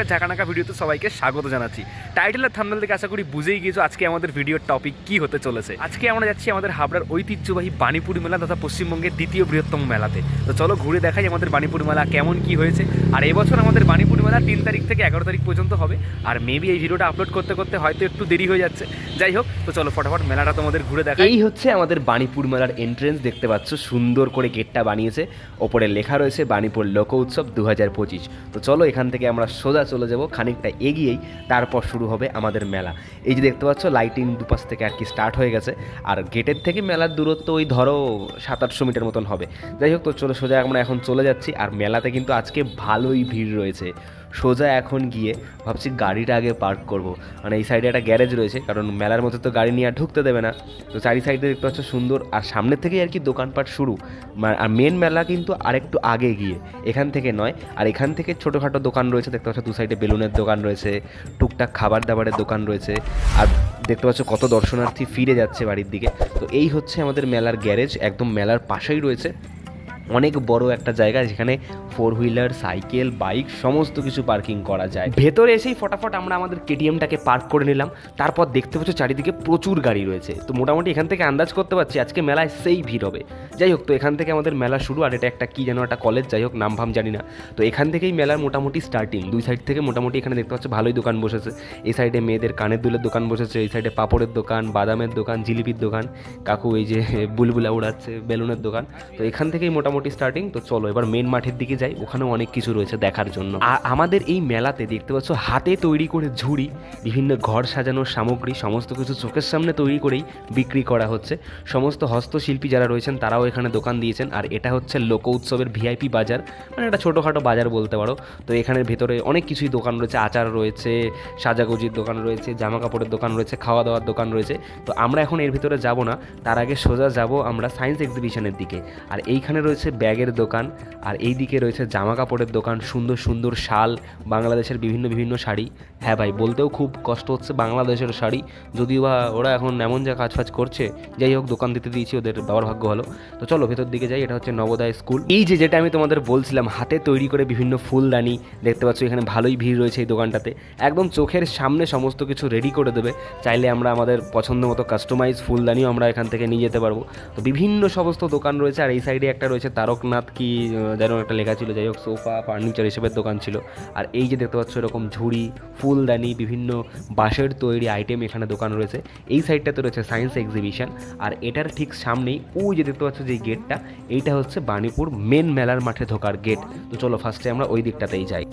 একটা ঝাঁকানাকা ভিডিওতে সবাইকে স্বাগত জানাচ্ছি। টাইটেল আর থাম্বনেল থেকে আশা করি বুঝেই গিয়েছো আজকে আমাদের ভিডিওর টপিক কি হতে চলেছে। আজকে আমরা যাচ্ছি আমাদের হাবড়ার ঐতিহ্যবাহী বানিপুর মেলা তথা পশ্চিমবঙ্গের দ্বিতীয় বৃহত্তম মেলাতে। তো চলো ঘুরে দেখাই আমাদের বানিপুর মেলা কেমন কি হয়েছে। আর এবছর আমাদের মেলা তিন তারিখ থেকে এগারো তারিখ পর্যন্ত হবে। আর মেবি এই ভিডিওটা আপলোড করতে করতে হয়তো একটু দেরি হয়ে যাচ্ছে। যাই হোক, তো চলো ফটাফট মেলাটা তোমাদের ঘুরে দেখা এই হচ্ছে আমাদের বাণীপুর মেলার এন্ট্রেন্স দেখতে পাচ্ছ, সুন্দর করে গেটটা বানিয়েছে। ওপরে লেখা রয়েছে বাণীপুর লোক উৎসব দু হাজার পঁচিশ। তো চলো এখান থেকে আমরা সোজা চলে যাব, খানিকটা এগিয়েই, তারপর শুরু হবে আমাদের মেলা। এই যে দেখতে পাচ্ছ লাইটিং দুপাশ থেকে আর কি স্টার্ট হয়ে গেছে। আর গেটের থেকে মেলার দূরত্ব ওই ধরো সাত আটশো মিটার মতন হবে। যাই হোক, তো চলো সোজা আমরা এখন চলে যাচ্ছি। আর মেলাতে কিন্তু আজকে ভালোই ভিড় রয়েছে। সোজা এখন গিয়ে ভাবছি গাড়িটা আগে পার্ক করব। মানে এই সাইডে একটা গ্যারেজ রয়েছে, কারণ মেলার মধ্যে তো গাড়ি নিয়ে আর ঢুকতে দেবে না। তো চারি সাইডে দেখতে পাচ্ছ সুন্দর, আর সামনের থেকেই আর কি দোকানপাট শুরু। আর মেন মেলা কিন্তু আরেকটু আগে গিয়ে, এখান থেকে নয়। আর এখান থেকে ছোটোখাটো দোকান রয়েছে, দেখতে পাচ্ছ দু সাইডে বেলুনের দোকান রয়েছে, টুকটাক খাবার দাবারের দোকান রয়েছে, আর দেখতে পাচ্ছ কত দর্শনার্থী ফিরে যাচ্ছে বাড়ির দিকে। তো এই হচ্ছে আমাদের মেলার গ্যারেজ একদম মেলার পাশেই রয়েছে। অনেক বড় একটা জায়গা যেখানে ফোর হুইলার সাইকেল বাইক সমস্ত কিছু পার্কিং করা যায়। ভেতরে এসেই ফটাফট আমরা আমাদের কেটিএমটাকে পার্ক করে নিলাম। তারপর দেখতে পাচ্ছ চারিদিকে প্রচুর গাড়ি রয়েছে। তো মোটামুটি এখান থেকে আন্দাজ করতে পারছি আজকে মেলায় সেই ভিড় হবে। যাই হোক, তো এখান থেকে আমাদের মেলা শুরু, আর এটা একটা কি যেন একটা কলেজ যাই হোক, নাম ভাম জানি না। তো এখান থেকেই মেলার মোটামুটি স্টার্টিং দুই সাইড থেকে মোটামুটি এখানে দেখতে পাচ্ছ ভালোই দোকান বসেছে। এই সাইডে মেয়েদের কানের দুলের দোকান বসেছে, এই সাইডে পাপড়ের দোকান, বাদামের দোকান, জিলিপির দোকান। কাকু এই যে বুলবুলা উড়াচ্ছে, বেলুনের দোকান। তো এখান থেকেই মোটামুটি স্টার্টিং তো চলো এবার মেন মাঠের দিকে যাই, ওখানেও অনেক কিছু রয়েছে দেখার জন্য। আর আমাদের এই মেলাতে দেখতে পাচ্ছ, হাতে তৈরি করে ঝুড়ি, বিভিন্ন ঘর সাজানোর সামগ্রী, সমস্ত কিছু চোখের সামনে তৈরি করেই বিক্রি করা হচ্ছে। সমস্ত হস্তশিল্পী যারা রয়েছেন, তারাও এখানে দোকান দিয়েছেন। আর এটা হচ্ছে লোক উৎসবের ভিআইপি বাজার মানে একটা ছোটোখাটো বাজার বলতে পারো। তো এখানের ভেতরে অনেক কিছুই দোকান রয়েছে, আচার রয়েছে, সাজাগুজির দোকান রয়েছে জামা কাপড়ের দোকান রয়েছে খাওয়া দাওয়ার দোকান রয়েছে। তো আমরা এখন এর ভিতরে যাব না, তার আগে সোজা যাব আমরা সায়েন্স এক্সিবিশনের দিকে। আর এইখানে রয়েছে ব্যাগের দোকান, আর এই দিকে রয়েছে জামা কাপড়ের দোকান, সুন্দর সুন্দর শাল, বাংলাদেশের বিভিন্ন বিভিন্ন শাড়ি। হ্যাঁ ভাই, বলতেও খুব কষ্ট হচ্ছে বাংলাদেশের শাড়ি। যদিও বা ওরা এখন এমন যা কাজ ফাজ করছে, যাই হোক, দোকান দিতে দিয়েছি, ওদের বাবার ভাগ্য ভালো। তো চলো, ভেতর দিকে যাই, এটা হচ্ছে নবোদয় স্কুল। এই যে যেটা আমি তোমাদের বলছিলাম, হাতে তৈরি করে বিভিন্ন ফুলদানি, দেখতে পাচ্ছ এখানে ভালোই ভিড় রয়েছে এই দোকানটাতে। একদম চোখের সামনে সমস্ত কিছু রেডি করে দেবে, চাইলে আমরা আমাদের পছন্দ মতো কাস্টমাইজ ফুলদানিও আমরা এখান থেকে নিয়ে যেতে পারব। তো বিভিন্ন সমস্ত দোকান রয়েছে, আর এই সাইডে একটা রয়েছে তারকনাথ কি যেন একটা লেখা ছিল, যাই হোক, সোফা ফার্নিচার হিসেবের দোকান ছিল। আর এই যে দেখতে পাচ্ছ, এরকম ঝুড়ি, ফুলদানি, বিভিন্ন বাঁশের তৈরি আইটেম এখানে দোকান রয়েছে। এই সাইডটাতে রয়েছে সায়েন্স এক্সিবিশন আর এটার ঠিক সামনেই ওই যে দেখতে পাচ্ছ, যে গেটটা এইটা হচ্ছে বাণীপুর মেন মেলার মাঠে ঢোকার গেট তো চলো ফার্স্টে আমরা ওই দিকটাতেই যাই।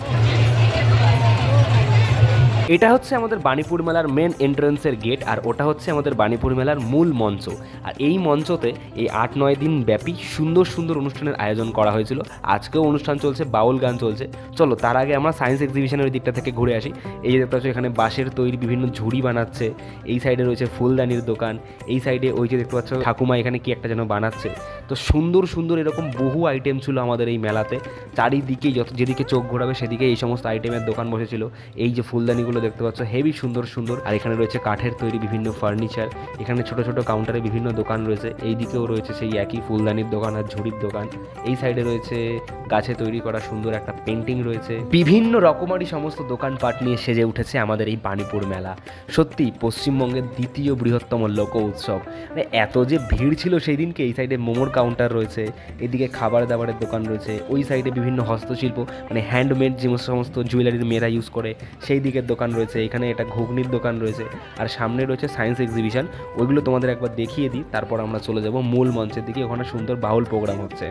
এটা হচ্ছে আমাদের বাণীপুর মেলার মেন এন্ট্রান্সের গেট আর ওটা হচ্ছে আমাদের বাণীপুর মেলার মূল মঞ্চ। আর এই মঞ্চতে এই আট নয় দিন ব্যাপী সুন্দর সুন্দর অনুষ্ঠানের আয়োজন করা হয়েছিল। আজকেও অনুষ্ঠান চলছে, বাউল গান চলছে। চলো, তার আগে আমরা সায়েন্স এক্সিবিশনের দিকটা থেকে ঘুরে আসি। এই যে দেখতে এখানে বাঁশের তৈরি বিভিন্ন ঝুড়ি বানাচ্ছে। এই সাইডে রয়েছে ফুলদানির দোকান। এই সাইডে ওই যে দেখতে পাচ্ছ, ঠাকুমা এখানে কি একটা যেন বানাচ্ছে। তো সুন্দর সুন্দর এরকম বহু আইটেম ছিল আমাদের এই মেলাতে। চারিদিকে যত, যেদিকে চোখ ঘোরাবে সেদিকে এই সমস্ত আইটেমের দোকান বসেছিল। এই যে ফুলদানিগুলো দেখতে পাচ্ছ হেভি সুন্দর সুন্দর। আর এখানে রয়েছে কাঠের তৈরি বিভিন্ন ফার্নিচার। এখানে ছোট ছোট কাউন্টারে বিভিন্ন দোকান রয়েছে। এই দিকেও রয়েছে সেই একই ফুলদানির দোকান আর ঝুড়ির দোকান। এই সাইডে রয়েছে গাছে তৈরি করা সুন্দর একটা পেন্টিং রয়েছে। বিভিন্ন রকমারি সমস্ত দোকানপাট নিয়ে সেজে উঠেছে আমাদের এই বাণীপুর মেলা। সত্যি, পশ্চিমবঙ্গের দ্বিতীয় বৃহত্তম লোক উৎসব। মানে এত যে ভিড় ছিল সেই দিনকে এই সাইডে মোমোর কাউন্টার রয়েছে। এদিকে খাবার দাবারের দোকান রয়েছে। ওই সাইডে বিভিন্ন হস্তশিল্প মানে হ্যান্ডমেড যে সমস্ত জুয়েলারির মেয়েরা ইউজ করে সেই দিকের দোকান রয়েছে, এখানে এটা ঘুগনির দোকান রয়েছে, আর সামনে রয়েছে সায়েন্স এক্সিবিশন ওইগুলো তোমাদের একবার দেখিয়ে দিই, তারপর আমরা চলে যাব মূল মঞ্চের দিকে। ওখানে সুন্দর বাউল প্রোগ্রাম হচ্ছে।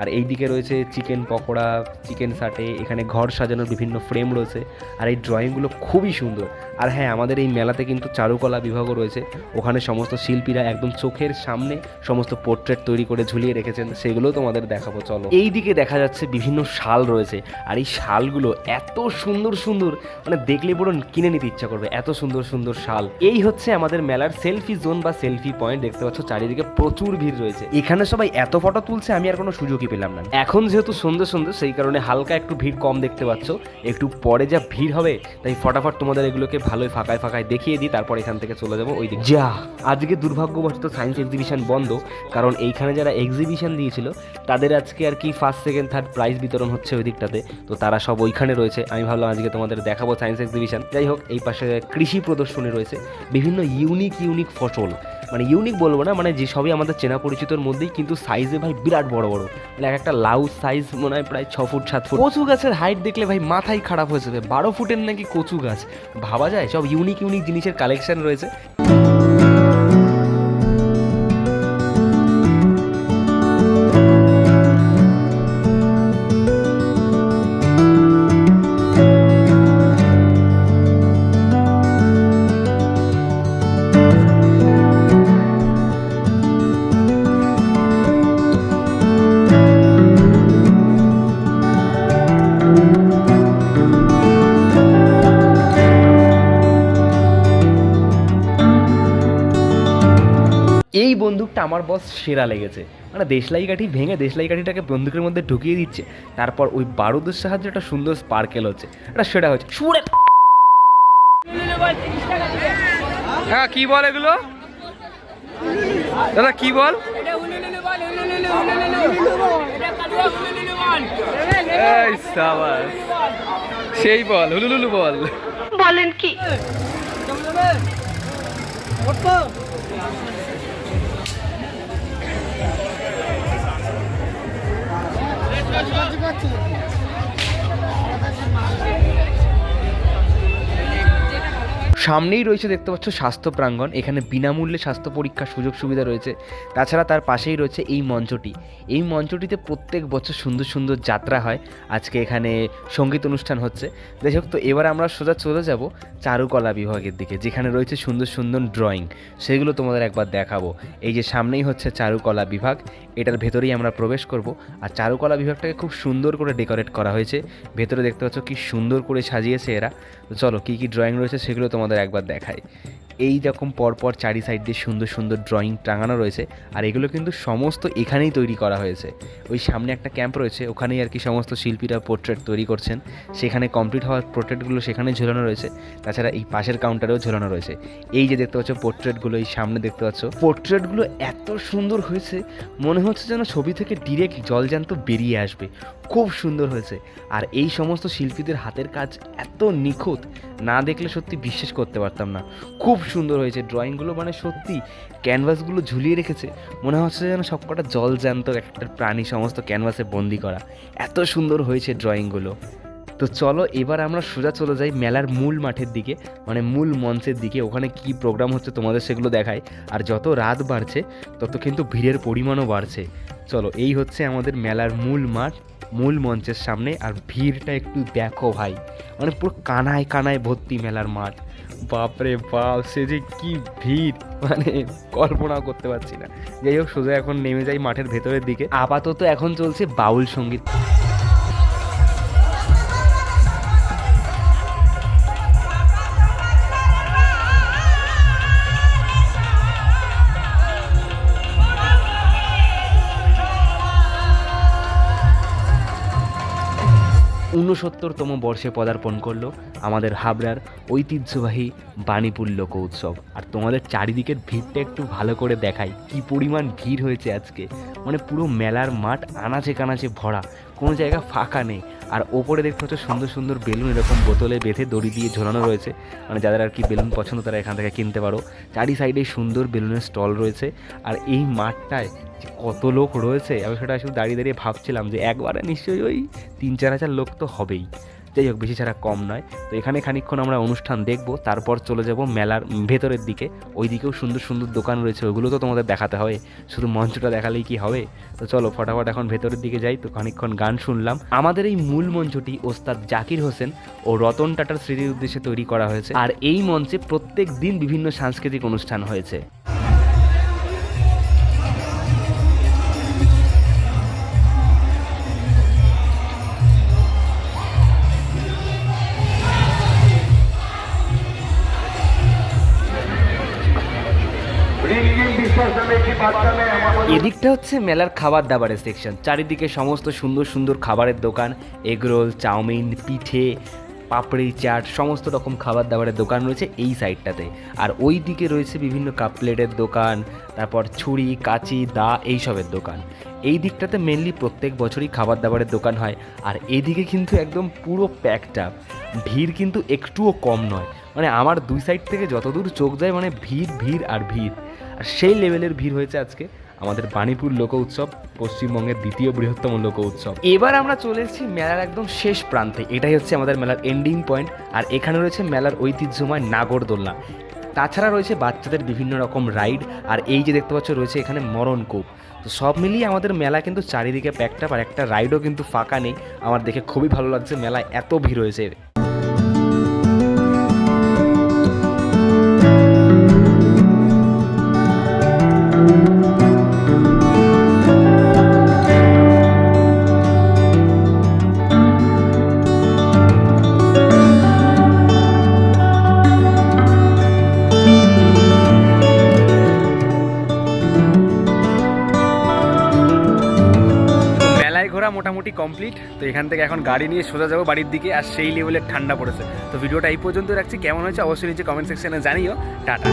আর এই দিকে রয়েছে চিকেন পকোড়া, চিকেন সাটে, এখানে ঘর সাজানোর বিভিন্ন ফ্রেম রয়েছে আর এই ড্রয়িংগুলো খুবই সুন্দর। আর হ্যাঁ আমাদের এই মেলাতে কিন্তু চারুকলা বিভাগও রয়েছে। ওখানে সমস্ত শিল্পীরা একদম চোখের সামনে সমস্ত পোর্ট্রেট তৈরি করে ঝুলিয়ে রেখেছেন, সেগুলোও তোমাদের দেখাবো, চলো। এই দিকে দেখা যাচ্ছে বিভিন্ন শাল রয়েছে আর এই শালগুলো এত সুন্দর সুন্দর মানে দেখলে পুরো কিনে নিতে ইচ্ছা করবে, এত সুন্দর সুন্দর শাল। এই হচ্ছে আমাদের মেলার সেলফি জোন বা সেলফি পয়েন্ট দেখতে পাচ্ছ, চারিদিকে প্রচুর ভিড় রয়েছে। এখানে সবাই এত ফটো তুলছে, আমি আর কোনো সুযোগই পেলাম না। এখন যেহেতু সন্ধ্যে সন্ধ্যে, সেই কারণে হালকা একটু ভিড় কম দেখতে পাচ্ছ। একটু পরে যা ভিড় হবে, তাই ফটাফট তোমাদের এগুলোকে ভালোই ফাঁকায় ফাঁকায় দেখিয়ে দিই, তারপর এখান থেকে চলে যাব ওই দিক। যা, আজকে দুর্ভাগ্যবশত সায়েন্স এক্সিবিশন বন্ধ, কারণ এইখানে যারা এক্সিবিশন দিয়েছিল, তাদের আজকে আর কি ফার্স্ট সেকেন্ড থার্ড প্রাইজ বিতরণ হচ্ছে ওই দিকটাতে। তো তারা সব ওইখানে রয়েছে, আমি ভাবলাম আজকে তোমাদের দেখাবো সায়েন্স এক্সিবিশন যাই হোক, এই পাশে কৃষি প্রদর্শনী রয়েছে, বিভিন্ন ইউনিক ইউনিক ফসল। মানে ইউনিক বলব না মানে যে সবই আমাদের চেনা পরিচিতর মধ্যেই, কিন্তু সাইজে ভাই বিরাট বড় বড়। মানে এক একটা লাউ সাইজ মনে হয় প্রায় ছ ফুট, সাত ফুট। কচু গাছের হাইট দেখলে ভাই মাথায় খারাপ হয়ে যাবে। বারো ফুটের নাকি কচু গাছ। ভাবা যায়, সব ইউনিক ইউনিক জিনিসের কালেকশন রয়েছে। এই আমার বস সেরা লেগেছে। মানে দেশলাই কাঠি ভেঙে দেশলাই কাঠিটাকে বন্দুকের মধ্যে ঢুকিয়ে দিচ্ছে তারপর ওই বারুদের সাহায্যে একটা সুন্দর স্পার্কেল হচ্ছে। এটা সেটা হচ্ছে। সুরে হ্যাঁ কি বল এগুলো? দাদা কি বল? সেই বল হুলুলুলু বল। বলেন কি? কাজ করছে সামনেই রয়েছে দেখতে পাচ্ছ স্বাস্থ্য প্রাঙ্গণ, এখানে বিনামূল্যে স্বাস্থ্য পরীক্ষার সুযোগ সুবিধা রয়েছে। তাছাড়া তার পাশেই রয়েছে এই মঞ্চটি। এই মঞ্চটিতে প্রত্যেক বছর সুন্দর সুন্দর যাত্রা হয়। আজকে এখানে সংগীত অনুষ্ঠান হচ্ছে। যাই হোক, তো এবার আমরা সোজা চলে যাব চারুকলা বিভাগের দিকে, যেখানে রয়েছে সুন্দর সুন্দর ড্রয়িং সেগুলো তোমাদের একবার দেখাবো। এই যে সামনেই হচ্ছে চারুকলা বিভাগ, এটার ভেতরেই আমরা প্রবেশ করব। আর চারুকলা বিভাগটাকে খুব সুন্দর করে ডেকোরেট করা হয়েছে। ভেতরে দেখতে পাচ্ছ কি সুন্দর করে সাজিয়েছে এরা। চলো, কী কী ড্রয়িং রয়েছে সেগুলো তোমাদের একবার দেখাই। এই রকম পরপর চারি সাইড দিয়ে সুন্দর সুন্দর ড্রয়িং টাঙানো রয়েছে আর এগুলো কিন্তু সমস্ত এখানেই তৈরি করা হয়েছে। ওই সামনে একটা ক্যাম্প রয়েছে, ওখানেই আর কি সমস্ত শিল্পীরা পোর্ট্রেট তৈরি করছেন। সেখানে কমপ্লিট হওয়ার পোর্ট্রেটগুলো সেখানে ঝোলানো রয়েছে, তাছাড়া এই পাশের কাউন্টারেও ঝোলানো রয়েছে। এই যে দেখতে পাচ্ছ পোর্ট্রেটগুলো এই সামনে দেখতে পাচ্ছ। পোর্ট্রেটগুলো এত সুন্দর হয়েছে, মনে হচ্ছে যেন ছবি থেকে ডিরেক্ট জলজান্ত বেরিয়ে আসবে। খুব সুন্দর হয়েছে। আর এই সমস্ত শিল্পীদের হাতের কাজ এত নিখুঁত, না দেখলে সত্যি বিশ্বাস করতে পারতাম না। খুব সুন্দর হয়েছে ড্রয়িংগুলো মানে সত্যি ক্যানভাসগুলো ঝুলিয়ে রেখেছে। মনে হচ্ছে যেন সবকটা জল জ্যান্ত একটা প্রাণী সমস্ত ক্যানভাসে বন্দি করা। এত সুন্দর হয়েছে ড্রয়িংগুলো তো চলো, এবার আমরা সোজা চলে যাই মেলার মূল মাঠের দিকে মানে মূল মঞ্চের দিকে। ওখানে কি প্রোগ্রাম হচ্ছে তোমাদের সেগুলো দেখায় আর যত রাত বাড়ছে, তত কিন্তু ভিড়ের পরিমাণও বাড়ছে। চলো, এই হচ্ছে আমাদের মেলার মূল মাঠ, মূল মঞ্চের সামনে। আর ভিড়টা একটু দেখো ভাই। মানে পুরো কানায় কানায় ভর্তি মেলার মাঠ। বাপরে বাপ, সে যে কি ভিড়। মানে কল্পনা করতে পারছি না। যাই হোক, সোজা এখন নেমে যাই মাঠের ভেতরের দিকে। আপাতত এখন চলছে বাউল সংগীত। ঊনসত্তরতম বর্ষে পদার্পণ করল আমাদের হাবড়ার ঐতিহ্যবাহী বাণীপুর লোক উৎসব। আর তোমাদের চারিদিকের ভিড়টা একটু ভালো করে দেখাই, কি পরিমাণ ভিড় হয়েছে আজকে। মানে পুরো মেলার মাঠ আনাচে কানাচে ভরা। কোনো জায়গা ফাঁকা নেই। আর ওপরে দেখতে হচ্ছে সুন্দর সুন্দর বেলুন, এরকম বোতলে বেঁধে দড়ি দিয়ে ঝোলানো রয়েছে। মানে যাদের আর কি বেলুন পছন্দ, তারা এখান থেকে কিনতে পারো। চারি সাইডে সুন্দর বেলুনের স্টল রয়েছে। আর এই মাঠটায় যে কত লোক রয়েছে, আমি সেটা শুধু দাঁড়িয়ে দাঁড়িয়ে ভাবছিলাম যে একবারে নিশ্চয়ই ওই তিন চার হাজার লোক তো হবেই। যাই হোক, বেশি ছাড়া কম নয়। তো এখানে খানিক্ষণ আমরা অনুষ্ঠান দেখব, তারপর চলে যাব মেলার ভেতরের দিকে। ওই দিকেও সুন্দর সুন্দর দোকান রয়েছে ওগুলো তো তোমাদের দেখাতে হবে। শুধু মঞ্চটা দেখালেই কি হবে? তো চলো, ফটাফট এখন ভেতরের দিকে যাই, তো খানিকক্ষণ গান শুনলাম। আমাদের এই মূল মঞ্চটি ওস্তাদ জাকির হোসেন ও রতন টাটার স্মৃতির উদ্দেশ্যে তৈরি করা হয়েছে। আর এই মঞ্চে প্রত্যেক দিন বিভিন্ন সাংস্কৃতিক অনুষ্ঠান হয়েছে। এদিকটা হচ্ছে মেলার খাবার দাবারের সেকশন চারিদিকে সমস্ত সুন্দর সুন্দর খাবারের দোকান এগরোল চাউমিন, পিঠে, পাপড়ি, চাট, সমস্ত রকম খাবার দাবারের দোকান রয়েছে এই সাইডটাতে আর ওই দিকে রয়েছে বিভিন্ন কাপ প্লেটের দোকান, তারপর ছুরি, কাঁচি, দা এইসবের দোকান। এই দিকটাতে মেনলি প্রত্যেক বছরই খাবার দাবারের দোকান হয়। আর এদিকে কিন্তু একদম পুরো প্যাকড আপ ভিড় কিন্তু একটুও কম নয়। মানে আমার দুই সাইড থেকে যতদূর চোখ যায় মানে ভিড় ভিড় আর ভিড়। আর সেই লেভেলের ভিড় হয়েছে আজকে। আমাদের বাণীপুর লোক উৎসব, পশ্চিমবঙ্গের দ্বিতীয় বৃহত্তম লোক উৎসব। এবার আমরা চলে এসেছি মেলার একদম শেষ প্রান্তে। এটাই হচ্ছে আমাদের মেলার এন্ডিং পয়েন্ট আর এখানে রয়েছে মেলার ঐতিহ্যময় নাগরদোলনা। তাছাড়া রয়েছে বাচ্চাদের বিভিন্ন রকম রাইড আর এই যে দেখতে পাচ্ছ রয়েছে এখানে মরণ কূপ। তো সব মিলিয়ে আমাদের মেলা কিন্তু চারিদিকে প্যাকটা আর একটা রাইডও কিন্তু ফাঁকা নেই। আমার দেখে খুবই ভালো লাগছে, মেলায় এত ভিড় হয়েছে। ঘোরা মোটামুটি কমপ্লিট তো এখান থেকে এখন গাড়ি নিয়ে সোজা যাব বাড়ির দিকে, আর সেই লেভেলের ঠান্ডা পড়েছে। তো ভিডিওটা এই পর্যন্ত রাখছি। কেমন হয়েছে অবশ্যই নিচে কমেন্ট সেকশনে জানিও। টাটা।